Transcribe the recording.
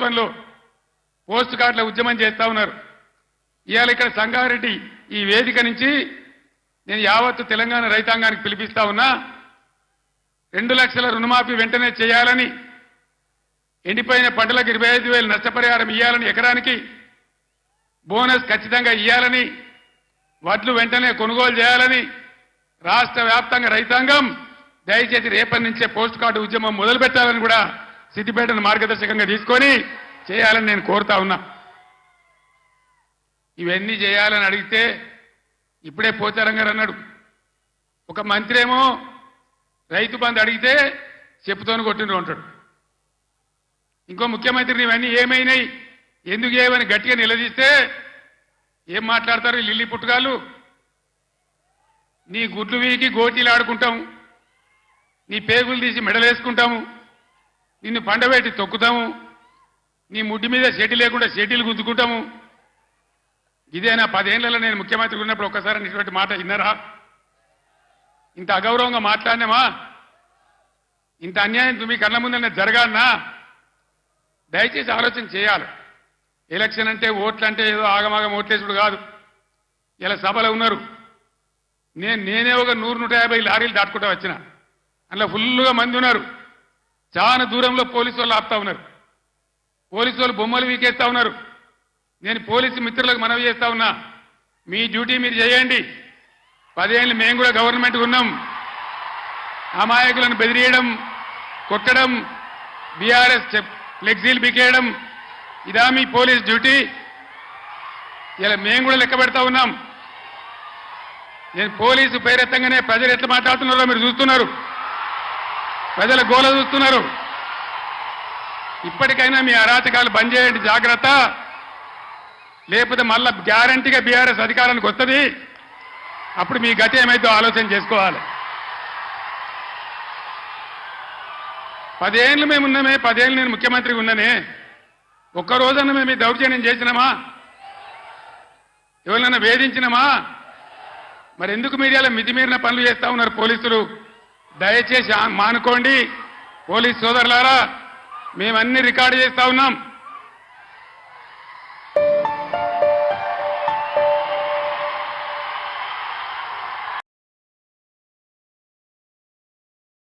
నాయకత్వంలో పోస్ట్ కార్డుల ఉద్యమం చేస్తా ఉన్నారు. ఇవాళ ఇక్కడ సంగారెడ్డి ఈ వేదిక నుంచి నేను యావత్తు తెలంగాణ రైతాంగానికి పిలిపిస్తా ఉన్నా రెండు లక్షల రుణమాఫీ వెంటనే చేయాలని ఎండిపోయిన పంటలకు ఇరవై ఐదు వేలు నష్టపరిహారం ఇవ్వాలని ఎకరానికి బోనస్ ఖచ్చితంగా ఇవ్వాలని వడ్లు వెంటనే కొనుగోలు చేయాలని రాష్ట్ర వ్యాప్తంగా రైతాంగం దయచేసి రేపటి నుంచే పోస్ట్ కార్డు ఉద్యమం మొదలు పెట్టాలని కూడా సిద్దిపేటను మార్గదర్శకంగా తీసుకొని చేయాలని నేను కోరుతా ఉన్నా. ఇవన్నీ చేయాలని అడిగితే ఇప్పుడే పోచారంగారు అన్నాడు. ఒక మంత్రి ఏమో రైతు బంధు అడిగితే చెప్పుతోని కొట్టిండ్రు అంటాడు. ఇంకో ముఖ్యమంత్రిని ఇవన్నీ ఏమైనాయి? ఎందుకు ఏమని గట్టిగా నిలదీస్తే ఏం మాట్లాడతారు లిల్లి లిల్లీ పుట్టుగాళ్ళు? నీ గుడ్లు వీకి గోటీలు ఆడుకుంటాము నీ పేగులు తీసి మెడలేసుకుంటాము. నిన్ను పండబెట్టి తొక్కుతాము? నీ ముడ్డి మీద షెడ్డి లేకుండా షెడ్డీలు గుంజుకుంటాము? ఇదేనా పదేళ్ళలో నేను ముఖ్యమంత్రి ఉన్నప్పుడు ఒక్కసారి ఇటువంటి మాట విన్నారా? ఇంత అగౌరవంగా మాట్లాడినామా? ఇంత అన్యాయం మీ కళ్ళ ముందనే జరగాలనా? దయచేసి ఆలోచన చేయాలి. ఎలక్షన్ అంటే ఓట్లు అంటే ఏదో ఆగమాగం ఓట్లేసుడు కాదు. ఇలా సభలో ఉన్నారు. నేను నేనే ఒక నూరు నూట యాభై లారీలు దాటుకుంటా వచ్చిన. అందులో ఫుల్గా మంది ఉన్నారు. చాలా దూరంలో పోలీసు వాళ్ళు ఆపుతా ఉన్నారు. పోలీసు వాళ్ళు బొమ్మలు వీకేస్తా ఉన్నారు. నేను పోలీసు మిత్రులకు మనవి చేస్తా ఉన్నా. మీ డ్యూటీ మీరు చేయండి. పదేళ్ళు మేము కూడా గవర్నమెంట్ ఉన్నాం. అమాయకులను బెదిరియడం కొట్టడం బీఆర్ఎస్ ఫ్లెక్సీలు బికేయడం ఇదా మీ పోలీస్ డ్యూటీ. ఇలా మేము కూడా లెక్క పెడతా ఉన్నాం. నేను పోలీసు పేరెత్తంగానే ప్రజలు ఎట్లా మాట్లాడుతున్నారో మీరు చూస్తున్నారు. ప్రజల గోల చూస్తున్నారు. ఇప్పటికైనా మీ అరాచకాలు బంద్ చేయండి జాగ్రత్త. లేకపోతే మళ్ళా గ్యారంటీగా బీఆర్ఎస్ అధికారానికి వస్తుంది. అప్పుడు మీ గతి ఏమైతే ఆలోచన చేసుకోవాలి. పదేళ్ళు మేము ఉన్నామే పదేళ్ళు నేను ముఖ్యమంత్రి ఉన్నానే. ఒక్కరోజన్నా మేము దౌర్జన్యం చేసినామా? ఎవరినైనా వేధించినామా? మరి ఎందుకు మీరు మితిమీరిన పనులు చేస్తా ఉన్నారు పోలీసులు? దయచేసి మానుకోండి. పోలీస్ సోదరులారా మేమన్నీ రికార్డు చేస్తా ఉన్నాం.